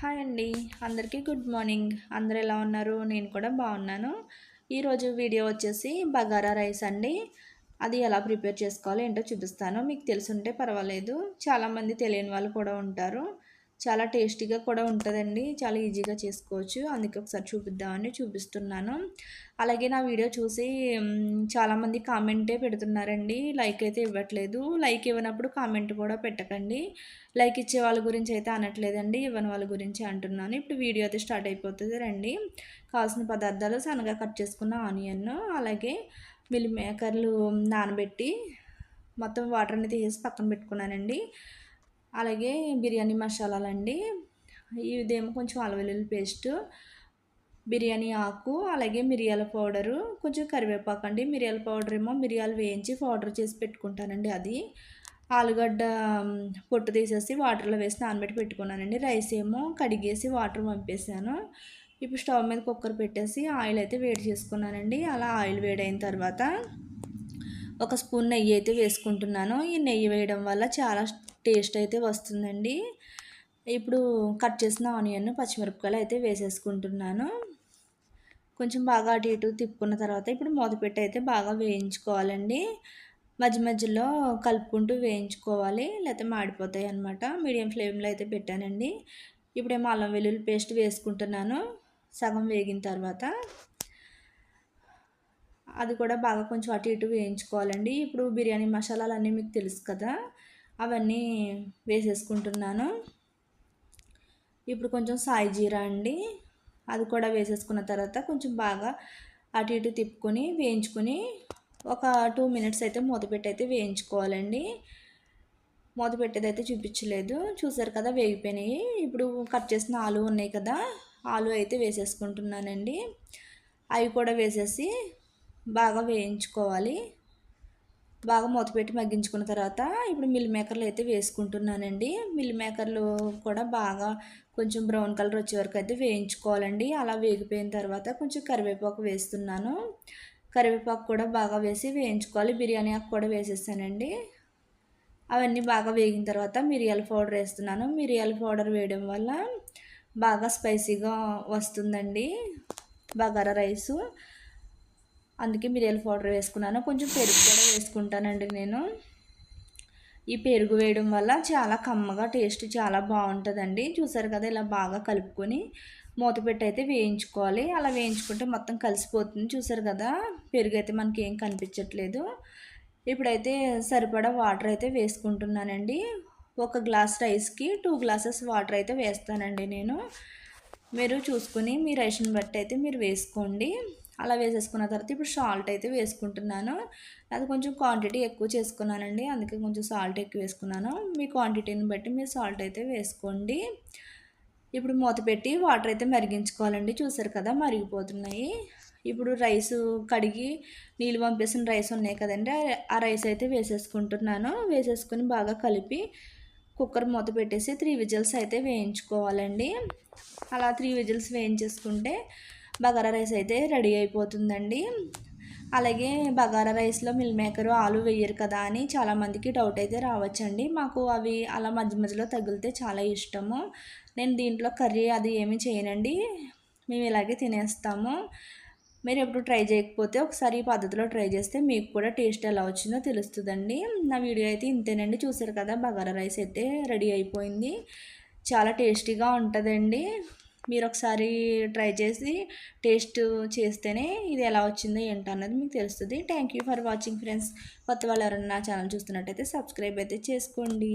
Hi అండి. అందరికీ good morning. అందరు ఎలా ఉన్నారు? నేను కూడా బాగున్నాను. ఈరోజు వీడియో వచ్చేసి బగారా రైస్ అండి. అది ఎలా ప్రిపేర్ చేసుకోవాలో ఏంటో చూపిస్తాను. మీకు తెలుసుంటే పర్వాలేదు. చాలామంది తెలియని వాళ్ళు కూడా ఉంటారు. చాలా టేస్టీగా కూడా ఉంటుందండి. చాలా ఈజీగా చేసుకోవచ్చు. అందుకే ఒకసారి చూపిద్దామని చూపిస్తున్నాను. అలాగే నా వీడియో చూసి చాలామంది కామెంటే పెడుతున్నారండి. లైక్ అయితే ఇవ్వట్లేదు. లైక్ ఇవ్వనప్పుడు కామెంట్ కూడా పెట్టకండి. లైక్ ఇచ్చే వాళ్ళ గురించి అయితే అనట్లేదండి. ఇవ్వని వాళ్ళ గురించి అంటున్నాను. ఇప్పుడు వీడియో అయితే స్టార్ట్ అయిపోతుంది రండి. కావాల్సిన పదార్థాలు సన్నగా కట్ చేసుకున్న ఆనియన్ అలాగే మిల్ మేకర్లు నానబెట్టి మొత్తం వాటర్ని తీసేసి పక్కన పెట్టుకున్నానండి. అలాగే బిర్యానీ మసాలాలండి. ఇదేమో కొంచెం అలవెల్లుల్లి పేస్ట్ బిర్యానీ ఆకు అలాగే మిరియాల పౌడరు కొంచెం కరివేపాకు అండి. మిరియాల పౌడర్ ఏమో మిరియాలు వేయించి పౌడర్ చేసి పెట్టుకుంటానండి అది. ఆలుగడ్డ పొట్టు తీసేసి వాటర్లో వేసి నానబెట్టి పెట్టుకున్నానండి. రైస్ ఏమో కడిగేసి వాటర్ పంపేసాను ఇప్పుడు స్టవ్ మీద కుక్కర్ పెట్టేసి ఆయిల్ అయితే వేడి చేసుకున్నానండి. అలా ఆయిల్ వేడైన తర్వాత ఒక స్పూన్ నెయ్యి అయితే వేసుకుంటున్నాను. ఈ నెయ్యి వేయడం వల్ల చాలా టేస్ట్ అయితే వస్తుందండి. ఇప్పుడు కట్ చేసిన ఆనియన్ పచ్చిమిరపకాయలు అయితే వేసేసుకుంటున్నాను. కొంచెం బాగా అటు ఇటు తిప్పుకున్న తర్వాత ఇప్పుడు మూతపెట్టి అయితే బాగా వేయించుకోవాలండి. మధ్య మధ్యలో కలుపుకుంటూ వేయించుకోవాలి లేకపోతే మాడిపోతాయి అనమాట మీడియం ఫ్లేమ్లో అయితే పెట్టానండి. ఇప్పుడేమో అల్లం వెల్లుల్లి పేస్ట్ వేసుకుంటున్నాను సగం వేగిన తర్వాత. అది కూడా బాగా కొంచెం అటు ఇటు వేయించుకోవాలండి. ఇప్పుడు బిర్యానీ మసాలాలు అన్నీ మీకు తెలుసు కదా. అవన్నీ వేసేసుకుంటున్నాను. ఇప్పుడు కొంచెం సాయి జీరా అండి అది కూడా వేసేసుకున్న తర్వాత కొంచెం బాగా అటు ఇటు తిప్పుకొని వేయించుకొని ఒక టూ మినిట్స్ అయితే మూతపెట్టి అయితే వేయించుకోవాలండి. మూతపెట్టేది అయితే చూపించలేదు. చూసారు కదా వేగిపోయినాయి. ఇప్పుడు కట్ చేసిన ఆలు ఉన్నాయి కదా ఆలు అయితే వేసేసుకుంటున్నానండి. అవి కూడా వేసేసి బాగా వేయించుకోవాలి. బాగా మూతపెట్టి మగ్గించుకున్న తర్వాత ఇప్పుడు మిల్ మేకర్లు అయితే వేసుకుంటున్నానండి. మిల్ మేకర్లు కూడా బాగా కొంచెం బ్రౌన్ కలర్ వచ్చే వరకు అయితే వేయించుకోవాలండి. అలా వేగిపోయిన తర్వాత కొంచెం కరివేపాకు వేస్తున్నాను. కరివేపాకు కూడా బాగా వేసి వేయించుకోవాలి. బిర్యానీ ఆకు కూడా వేసేసానండి. అవన్నీ బాగా వేగిన తర్వాత మిరియాల పౌడర్ వేస్తున్నాను. మిరియాల పౌడర్ వేయడం వల్ల బాగా స్పైసీగా వస్తుందండి. బగారా రైసు. అందుకే మిరియాల పౌడర్ వేసుకున్నాను. కొంచెం పెరుగు కూడా వేసుకుంటానండి నేను. ఈ పెరుగు వేయడం వల్ల చాలా కమ్మగా టేస్ట్ చాలా బాగుంటుందండి. చూసారు కదా ఇలా బాగా కలుపుకొని మూతపెట్టి అయితే వేయించుకోవాలి. అలా వేయించుకుంటే మొత్తం కలిసిపోతుంది. చూసారు కదా పెరుగు అయితే మనకి ఏం కనిపించట్లేదు. ఇప్పుడైతే సరిపడా వాటర్ అయితే వేసుకుంటున్నానండి. ఒక గ్లాస్ రైస్కి టూ గ్లాసెస్ వాటర్ అయితే వేస్తానండి నేను. మీరు చూసుకుని మీ రైస్ని బట్టి అయితే మీరు వేసుకోండి. అలా వేసేసుకున్న తర్వాత ఇప్పుడు సాల్ట్ అయితే వేసుకుంటున్నాను. అది కొంచెం క్వాంటిటీ ఎక్కువ చేసుకున్నానండి. అందుకే కొంచెం సాల్ట్ ఎక్కువ వేసుకున్నాను. మీ క్వాంటిటీని బట్టి మీరు సాల్ట్ అయితే వేసుకోండి. ఇప్పుడు మూత పెట్టి వాటర్ అయితే మరిగించుకోవాలండి. చూసారు కదా మరిగిపోతున్నాయి. ఇప్పుడు రైస్ కడిగి నీళ్ళు పంపేసిన రైస్ ఉన్నాయి కదండి. ఆ రైస్ అయితే వేసేసుకుంటున్నాను. వేసేసుకుని బాగా కలిపి కుక్కర్ మూత పెట్టేసి త్రీ విజిల్స్ అయితే వేయించుకోవాలండి. అలా త్రీ విజిల్స్ వేయించేసుకుంటే బగారా రైస్ అయితే రెడీ అయిపోతుందండి. అలాగే బగారా రైస్లో మిల్ మేకరు ఆలు వేయరు కదా అని చాలామందికి డౌట్ అయితే రావచ్చండి. మాకు అవి అలా మధ్య మధ్యలో తగిలితే చాలా ఇష్టము. నేను దీంట్లో కర్రీ అది ఏమి చేయనండి. మేము ఇలాగే తినేస్తాము. మీరు ఎప్పుడు ట్రై చేయకపోతే ఒకసారి ఈ పద్ధతిలో ట్రై చేస్తే మీకు కూడా టేస్ట్ ఎలా వచ్చిందో తెలుస్తుందండి. నా వీడియో అయితే ఇంతేనండి. చూసారు కదా బగారా రైస్ అయితే రెడీ అయిపోయింది. చాలా టేస్టీగా ఉంటుందండి. మీరు ఒకసారి ట్రై చేసి టేస్ట్ చేస్తేనే ఇది ఎలా వచ్చిందో ఏంటో అన్నది మీకు తెలుస్తుంది. Thank you for watching friends కొత్త వాళ్ళు ఎవరైనా నా ఛానల్ చూస్తున్నట్టయితే సబ్స్క్రైబ్ అయితే చేసుకోండి.